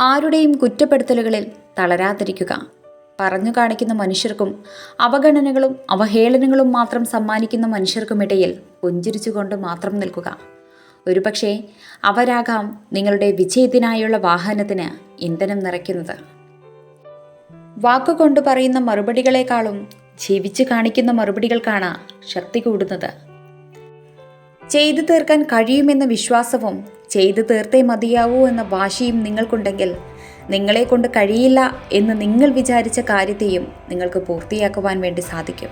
ആരുടെയും കുറ്റപ്പെടുത്തലുകളിൽ തളരാതിരിക്കുക. പറഞ്ഞു കാണിക്കുന്ന മനുഷ്യർക്കും അവഗണനകളും അവഹേളനങ്ങളും മാത്രം സമ്മാനിക്കുന്ന മനുഷ്യർക്കുമിടയിൽ പുഞ്ചിരിച്ചുകൊണ്ട് മാത്രം നിൽക്കുക. ഒരുപക്ഷെ അവരാകാം നിങ്ങളുടെ വിജയത്തിനായുള്ള വാഹനത്തിന് ഇന്ധനം നിറയ്ക്കുന്നത്. വാക്കുകൊണ്ട് പറയുന്ന മറുപടികളെക്കാളും ജീവിച്ചു കാണിക്കുന്ന മറുപടികൾക്കാണ് ശക്തി കൂടുന്നത്. ചെയ്തു തീർക്കാൻ കഴിയുമെന്ന വിശ്വാസവും ചെയ്തു തീർത്തേ മതിയാവൂ എന്ന വാശിയും നിങ്ങൾക്കുണ്ടെങ്കിൽ നിങ്ങളെ കൊണ്ട് കഴിയില്ല എന്ന് നിങ്ങൾ വിചാരിച്ച കാര്യത്തെയും നിങ്ങൾക്ക് പൂർത്തിയാക്കുവാൻ വേണ്ടി സാധിക്കും.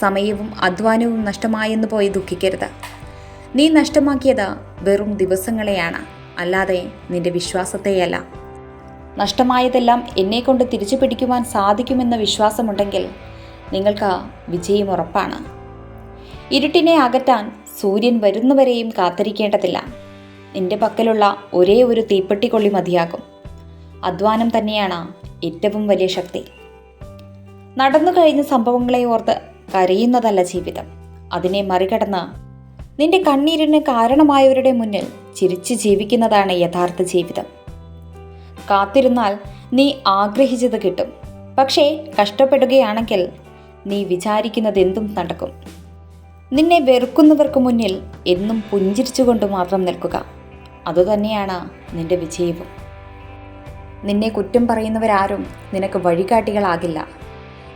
സമയവും അധ്വാനവും നഷ്ടമായെന്ന് പോയി ദുഃഖിക്കരുത്. നീ നഷ്ടമാക്കിയത് വെറും ദിവസങ്ങളെയാണ്. അല്ലാതെ നിന്റെ വിശ്വാസത്തെയല്ല. നഷ്ടമായതെല്ലാം എന്നെക്കൊണ്ട് തിരിച്ചു പിടിക്കുവാൻ സാധിക്കുമെന്ന വിശ്വാസമുണ്ടെങ്കിൽ നിങ്ങൾക്ക് വിജയം ഉറപ്പാണ്. ഇരുട്ടിനെ അകറ്റാൻ സൂര്യൻ വരുന്നവരെയും കാത്തിരിക്കേണ്ടതില്ല. നിന്റെ പക്കലുള്ള ഒരേ ഒരു തീപ്പെട്ടിക്കൊള്ളി മതിയാകും. അധ്വാനം തന്നെയാണ് ഏറ്റവും വലിയ ശക്തി. നടന്നു കഴിഞ്ഞ സംഭവങ്ങളെ ഓർത്ത് കരയുന്നതല്ല ജീവിതം. അതിനെ മറികടന്ന് നിന്റെ കണ്ണീരിന് കാരണമായവരുടെ മുന്നിൽ ചിരിച്ചു ജീവിക്കുന്നതാണ് യഥാർത്ഥ ജീവിതം. കാത്തിരുന്നാൽ നീ ആഗ്രഹിച്ചത് കിട്ടും. പക്ഷേ കഷ്ടപ്പെടുകയാണെങ്കിൽ നീ വിചാരിക്കുന്നതെന്തും നടക്കും. നിന്നെ വെറുക്കുന്നവർക്ക് മുന്നിൽ എന്നും പുഞ്ചിരിച്ചുകൊണ്ട് മാത്രം നിൽക്കുക. അതുതന്നെയാണ് നിന്റെ വിജയവും. നിന്നെ കുറ്റം പറയുന്നവരാരും നിനക്ക് വഴികാട്ടികളാകില്ല.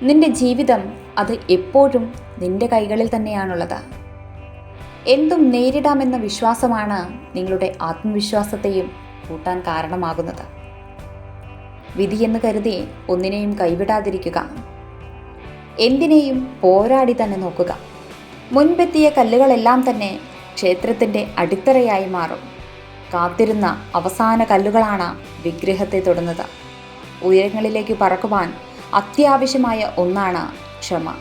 നിന്റെ ജീവിതം അത് എപ്പോഴും നിന്റെ കൈകളിൽ തന്നെയാണുള്ളത്. എന്തും നേരിടാമെന്ന വിശ്വാസമാണ് നിങ്ങളുടെ ആത്മവിശ്വാസത്തെയും കൂട്ടാൻ കാരണമാകുന്നത്. വിധിയെന്ന് കരുതി ഒന്നിനെയും കൈവിടാതിരിക്കുക. എന്തിനേയും പോരാടി തന്നെ നോക്കുക. മുൻപെത്തിയ കല്ലുകളെല്ലാം തന്നെ ക്ഷേത്രത്തിന്റെ അടിത്തറയായി മാറും. കാത്തിരുന്ന അവസാന കല്ലുകളാണ് വിഗ്രഹത്തെ തൊടുന്നത്. ഉയരങ്ങളിലേക്ക് പറക്കുവാൻ അത്യാവശ്യമായ ഒന്നാണ് ക്ഷമ.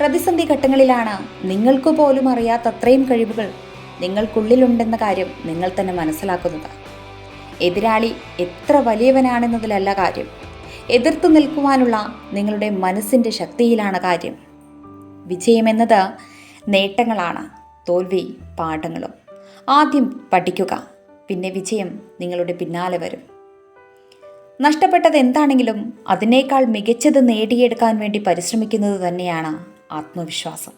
പ്രതിസന്ധി ഘട്ടങ്ങളിലാണ് നിങ്ങൾക്ക് പോലും അറിയാത്തത്രയും കഴിവുകൾ നിങ്ങൾക്കുള്ളിലുണ്ടെന്ന കാര്യം നിങ്ങൾ തന്നെ മനസ്സിലാക്കുന്നത്. എതിരാളി എത്ര വലിയവനാണെന്നതിലല്ല കാര്യം. എതിർത്തു നിൽക്കുവാനുള്ള നിങ്ങളുടെ മനസ്സിന്റെ ശക്തിയിലാണ് കാര്യം. വിജയമെന്നത് നേട്ടങ്ങളാണ് തോൽവി പാഠങ്ങളും. ആദ്യം പഠിക്കുക പിന്നെ വിജയം നിങ്ങളുടെ പിന്നാലെ വരും. നഷ്ടപ്പെട്ടത് എന്താണെങ്കിലും അതിനേക്കാൾ മികച്ചത് നേടിയെടുക്കാൻ വേണ്ടി പരിശ്രമിക്കുന്നത് തന്നെയാണ് ആത്മവിശ്വാസം.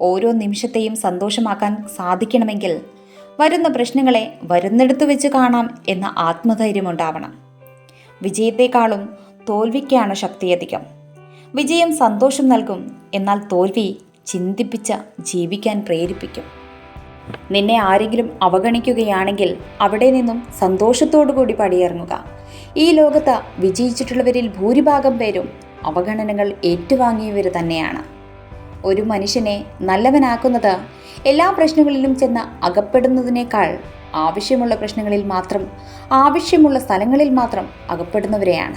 ഓരോ നിമിഷത്തെയും സന്തോഷമാക്കാൻ സാധിക്കണമെങ്കിൽ വരുന്ന പ്രശ്നങ്ങളെ വരുന്നിടത്ത് വെച്ച് കാണാം എന്ന ആത്മധൈര്യം ഉണ്ടാവണം. വിജയത്തെക്കാളും തോൽവിക്കാണ് ശക്തിയധികം വിജയം സന്തോഷം നൽകും എന്നാൽ തോൽവി ചിന്തിപ്പിച്ച ജീവിക്കാൻ പ്രേരിപ്പിക്കും. നിന്നെ ആരെങ്കിലും അവഗണിക്കുകയാണെങ്കിൽ അവിടെ നിന്നും സന്തോഷത്തോടു കൂടി പടിയിറങ്ങുക. ഈ ലോകത്ത് വിജയിച്ചിട്ടുള്ളവരിൽ ഭൂരിഭാഗം പേരും അവഗണനകൾ ഏറ്റുവാങ്ങിയവർ തന്നെയാണ്. ഒരു മനുഷ്യനെ നല്ലവനാക്കുന്നത് എല്ലാ പ്രശ്നങ്ങളിലും ചെന്ന് അകപ്പെടുന്നതിനേക്കാൾ ആവശ്യമുള്ള പ്രശ്നങ്ങളിൽ മാത്രം ആവശ്യമുള്ള സ്ഥലങ്ങളിൽ മാത്രം അകപ്പെടുന്നവരെയാണ്.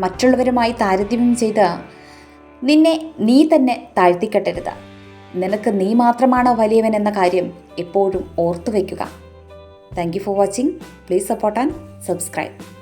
മറ്റുള്ളവരുമായി താരതമ്യം ചെയ്ത് നിന്നെ നീ തന്നെ താഴ്ത്തിക്കെട്ടരുത്. നിനക്ക് നീ മാത്രമാണ് വലിയവൻ എന്ന കാര്യം എപ്പോഴും ഓർത്തു വയ്ക്കുക thank you for watching please support and subscribe